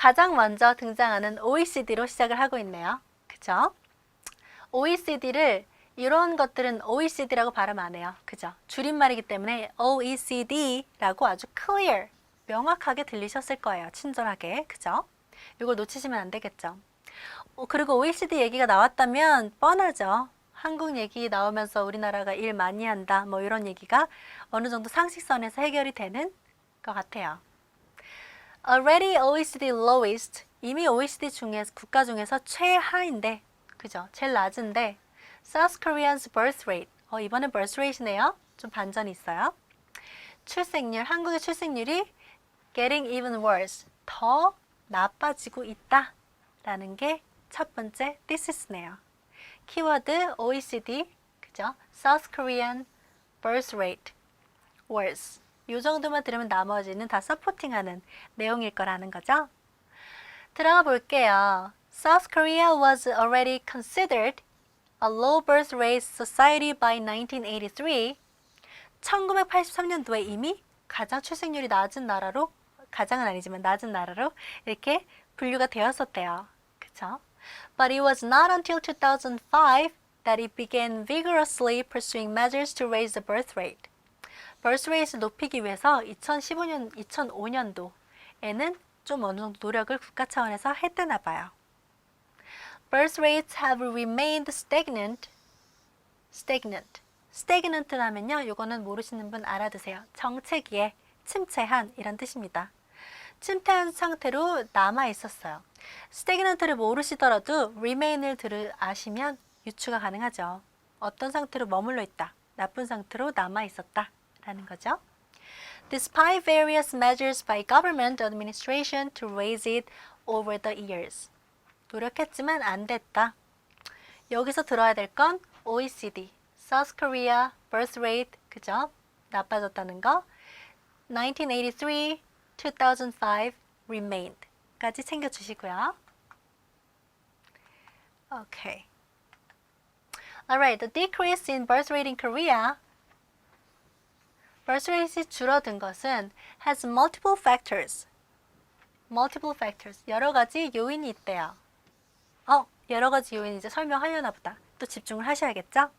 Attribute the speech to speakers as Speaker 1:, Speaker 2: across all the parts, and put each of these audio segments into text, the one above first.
Speaker 1: 가장 먼저 등장하는 OECD로 시작을 하고 있네요. 그죠? OECD를 이런 것들은 OECD라고 발음 안 해요. 그죠? 줄임말이기 때문에 OECD라고 아주 clear, 명확하게 들리셨을 거예요. 친절하게. 그죠? 이걸 놓치시면 안 되겠죠. 어, 그리고 OECD 얘기가 나왔다면 뻔하죠. 한국 얘기 나오면서 우리나라가 일 많이 한다. 뭐 이런 얘기가 어느 정도 상식선에서 해결이 되는 것 같아요. Already OECD lowest. 이미 OECD 중에서 국가 중에서 최하인데, 그죠? 제일 낮은데 South Korean's birth rate. 어, 이번엔 birth rate이네요. 좀 반전이 있어요. 출생률, 한국의 출생률이 getting even worse. 더 나빠지고 있다. 라는 게 첫 번째 thisis네요. 키워드 OECD, 그죠? South Korean birth rate worse. 이 정도만 들으면 나머지는 다 서포팅하는 내용일 거라는 거죠. 들어가 볼게요. South Korea was already considered a low birth rate society by 1983. 1983년도에 이미 가장 출생률이 낮은 나라로 가장은 아니지만 낮은 나라로 이렇게 분류가 되었었대요. 그쵸? But it was not until 2005 that it began vigorously pursuing measures to raise the birth rate. Rate를 높이기 위해서 2015년, 2005년도에는 좀 어느 정도 노력을 국가 차원에서 했다나 봐요. Birth rates have remained stagnant. stagnant. stagnant 하면요. 요거는 모르시는 분 알아두세요. 정체기에 침체한 이란 뜻입니다. 침체한 상태로 남아 있었어요. stagnant를 모르시더라도 remain을 들을 아시면 유추가 가능하죠. 어떤 상태로 머물러 있다. 나쁜 상태로 남아 있었다. 라는 거죠. Despite various measures by government administration to raise it over the years. 노력했지만 안 됐다. 여기서 들어야 될 건 OECD, South Korea birth rate, 그죠? 나빠졌다는 거. 1983, 2005 remained 까지 챙겨주시고요. Okay. Alright, the decrease in birth rate in Korea birth rate이 줄어든 것은 has multiple factors. multiple factors. 여러 가지 요인이 있대요. 어, 여러 가지 요인 이제 설명하려나 보다. 또 집중을 하셔야겠죠?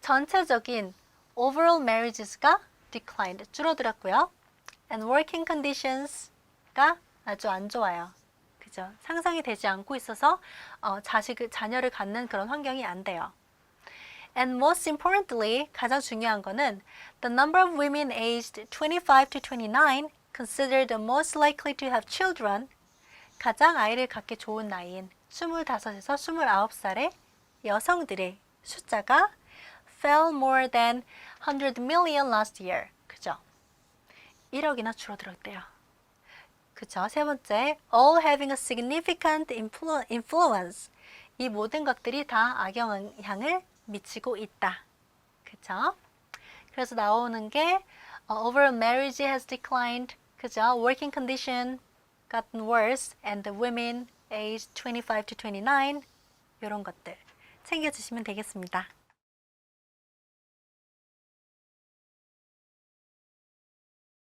Speaker 1: 전체적인 overall marriages가 declined, 줄어들었고요. and working conditions가 아주 안 좋아요. 그죠? 상상이 되지 않고 있어서 어, 자식을, 자녀를 갖는 그런 환경이 안 돼요. And most importantly, 가장 중요한 거는 the number of women aged 25 to 29 considered the most likely to have children 가장 아이를 갖기 좋은 나이인 25에서 29살의 여성들의 숫자가 fell more than 100 million last year. 그죠? 1억이나 줄어들었대요. 그죠? 세 번째, all having a significant influ- influence. 이 모든 것들이 다 악영향을 미치고 있다. 그죠? 그래서 나오는 게 uh, overall marriage has declined. 그죠? working condition gotten worse and the women aged 25 to 29 이런 것들 챙겨주시면 되겠습니다.